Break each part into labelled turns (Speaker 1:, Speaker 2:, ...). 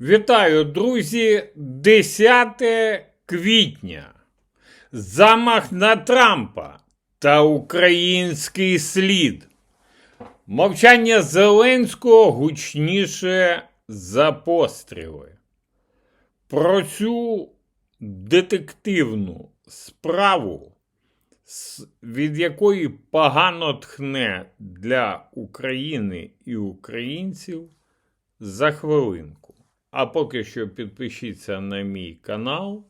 Speaker 1: Вітаю, друзі! 10 квітня. Замах на Трампа та український слід. Мовчання Зеленського гучніше за постріли. Про цю детективну справу, від якої погано тхне для України і українців, за хвилинку. А поки що підпишіться на мій канал,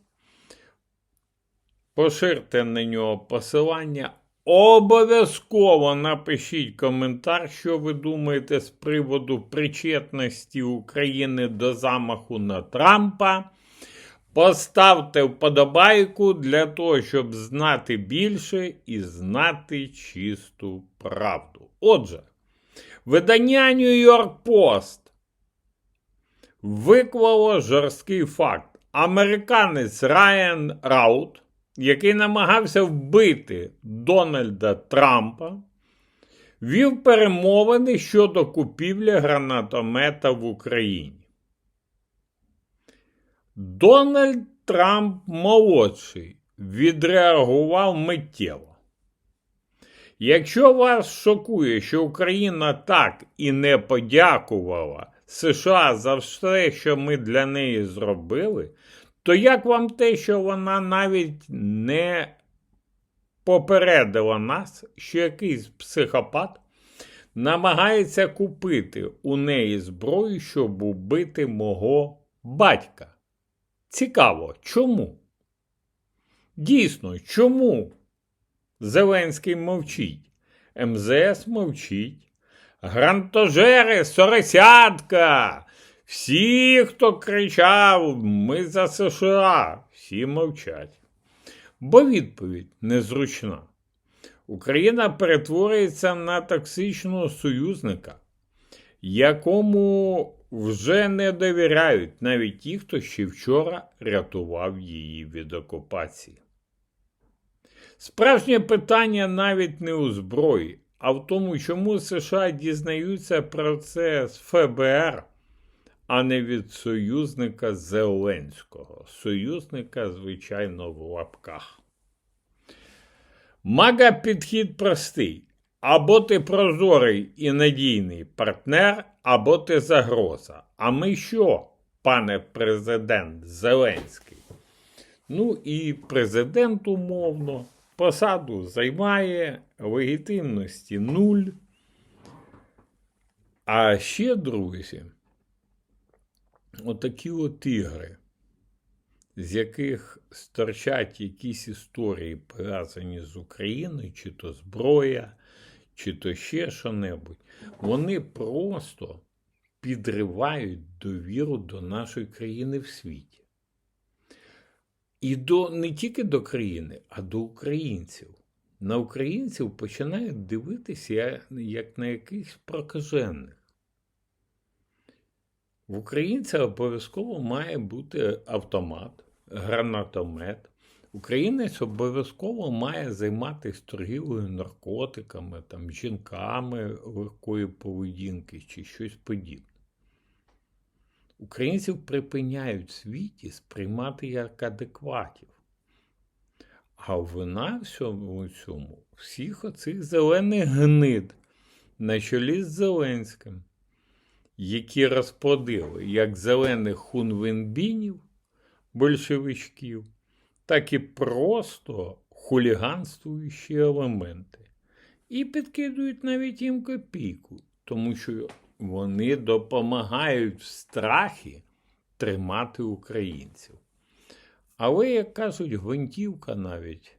Speaker 1: поширте на нього посилання. Обов'язково напишіть коментар, що ви думаєте з приводу причетності України до замаху на Трампа. Поставте вподобайку для того, щоб знати більше і знати чисту правду. Отже, видання New York Post виклало жорсткий факт. Американець Райан Раут, який намагався вбити Дональда Трампа, вів перемовини щодо купівлі гранатомета в Україні. Дональд Трамп молодший відреагував миттєво. Якщо вас шокує, що Україна так і не подякувала США за все, що ми для неї зробили, то як вам те, що вона навіть не попередила нас, що якийсь психопат намагається купити у неї зброю, щоб убити мого батька? Цікаво, чому? Дійсно, чому Зеленський мовчить? МЗС мовчить. Грантожери, соросятка. Всі, хто кричав, ми за США, всі мовчать. Бо відповідь незручна. Україна перетворюється на токсичного союзника, якому вже не довіряють навіть ті, хто ще вчора рятував її від окупації. Справжнє питання навіть не у зброї, а в тому, чому США дізнаються про це з ФБР, а не від союзника Зеленського. Союзника, звичайно, в лапках. Мага підхід простий. Або ти прозорий і надійний партнер, або ти загроза. А ми що, пане президент Зеленський? Ну і президент умовно посаду займає, легітимності нуль. А ще, друзі, отакі от ігри, з яких сторчать якісь історії, пов'язані з Україною, чи то зброя, чи то ще що-небудь, вони просто підривають довіру до нашої країни в світі. І до, не тільки до країни, а до українців. На українців починають дивитися як на якихось прокажених. В українця обов'язково має бути автомат, гранатомет. Українець обов'язково має займатися торгівлею наркотиками, там, жінками легкої поведінки чи щось подібне. Українців припиняють в світі сприймати як адекватів. А вина всьому цьому всіх оцих зелених гнид на чолі з Зеленським, які розплодили як зелених хунвенбінів, большевичків, так і просто хуліганствуючі елементи. І підкидують навіть їм копійку, тому що вони допомагають в страхі тримати українців. Але, як кажуть, гвинтівка навіть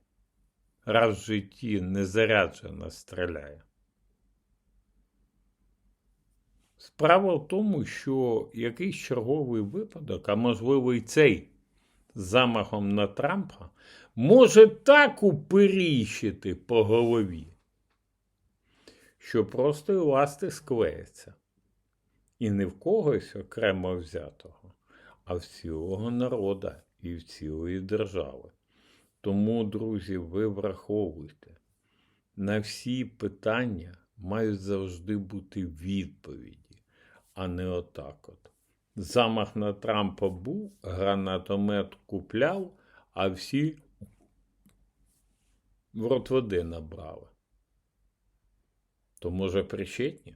Speaker 1: раз в житті не заряджена стріляє. Справа в тому, що якийсь черговий випадок, а можливо і цей замахом на Трампа, може так уперіщити по голові, що просто і ласти склеяться. І не в когось окремо взятого, а в цілого народа і цілої держави. Тому, друзі, ви враховуйте, на всі питання мають завжди бути відповіді, а не отак от. Замах на Трампа був, гранатомет купляв, а всі в рот води набрали. То, може, причетні?